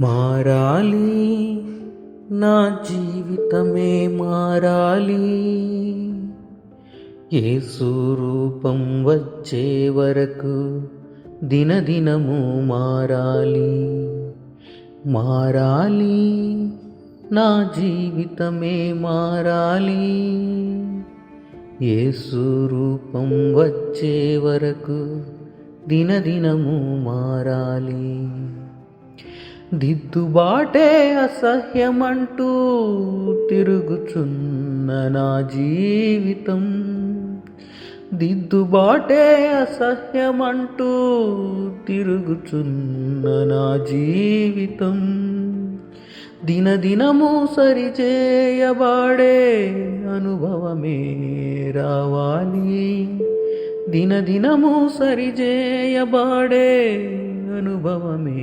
మారాలి. నా జీవితమే మారాలి. ఏ రూపం వచ్చే వరకు దినదినము మారాలి. మారాలి. నా జీవితమే మారాలి. ఏ రూపం వచ్చే వరకు దినదినము మారాలి. దిద్దుబాటే అసహ్యమంటూ తిరుగుచున్న నా జీవితం. దిద్దుబాటే అసహ్యమంటూ తిరుగుచున్న నా జీవితం. దినదినము సరిచేయబాడే అనుభవమే రావాలి. దినదినము సరిజేయబాడే అనుభవమే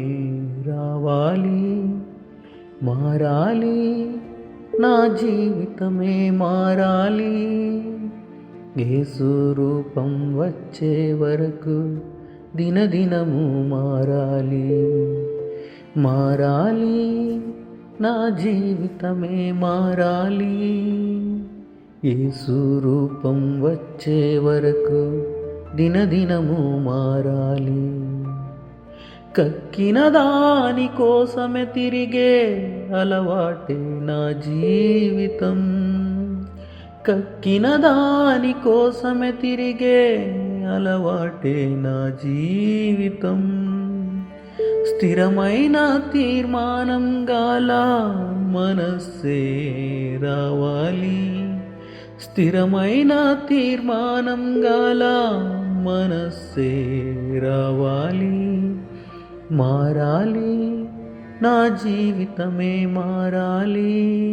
రావాలి మారాలి నా జీవితమే మారాలి. యేసు రూపం వచ్చే వరకు దినదినము మారాలి మారాలి నా జీవితమే మారాలి. యేసు రూపం వచ్చే వరకు దినదినము మారాలి. కక్కిన దాని కోసమే తిరిగే అలవాటే నా జీవితం. కక్కిన దాని కోసమే తిరిగే అలవాటే నా జీవితం. స్థిరమైన తీర్మానం గాల మనస్సే రావాలి. స్థిరమైన తీర్మానం గాల మనస్సే రావాలి మారాలి నా జీవితమే మారాలి.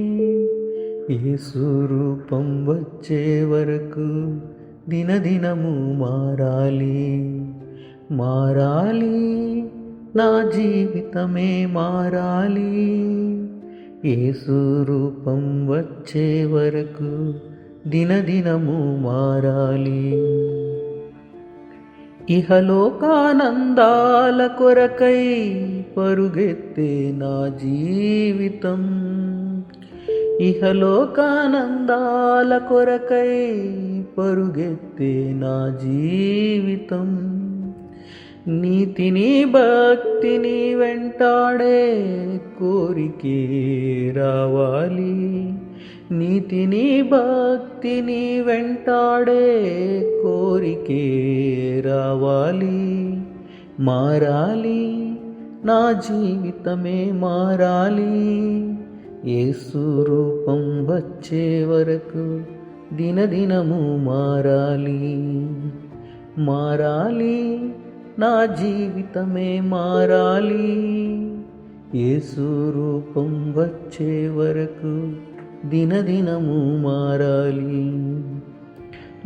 ఏ స్వరూపం వచ్చే వరకు దినదినము మారాలి మారాలి నా జీవితమే మారాలి. ఏ స్వరూపం వచ్చే వరకు దినదినము మారాలి. ఇహలోకానందాల కొరకై పరుగెత్తే నా జీవితం. ఇహలోకానందాల కొరకై పరుగెత్తే నా జీవితం. నీతిని భక్తిని వెంటాడే కోరికే రావాలి. నీతిని భక్తిని వెంటాడే కోరికే రావాలి. మారాలి. నా జీవితమే మారాలి. యేసు రూపం వచ్చే వరకు దినదినము మారాలి. మారాలి. నా జీవితమే మారాలి. యేసు రూపం వచ్చే వరకు దినదినము మారాలి.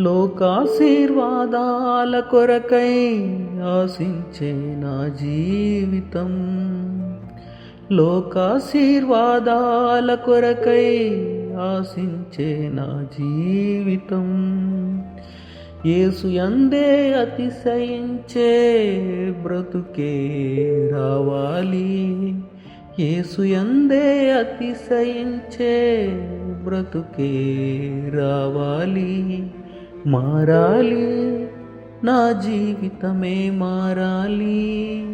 లోకాశీర్వాదాల కొరకై ఆశించే నా జీవితం. లోకాశీర్వాదాల కొరకై ఆశించే నా జీవితం. యేసు ఎందే అతిశయించే బ్రతుకే రావాలి. యేసు అతిశయించే బ్రతుకే రావాలి మారాలి నా జీవితమే మారాలి.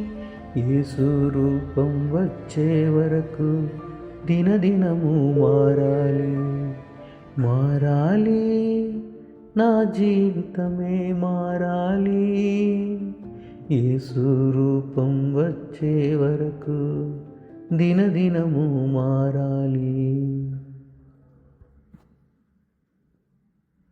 యేసు రూపం వచ్చే వరకు దినదినము మారాలి మారాలి నా జీవితమే మారాలి. యేసు రూపం వచ్చే వరకు దినదినము మారాలి.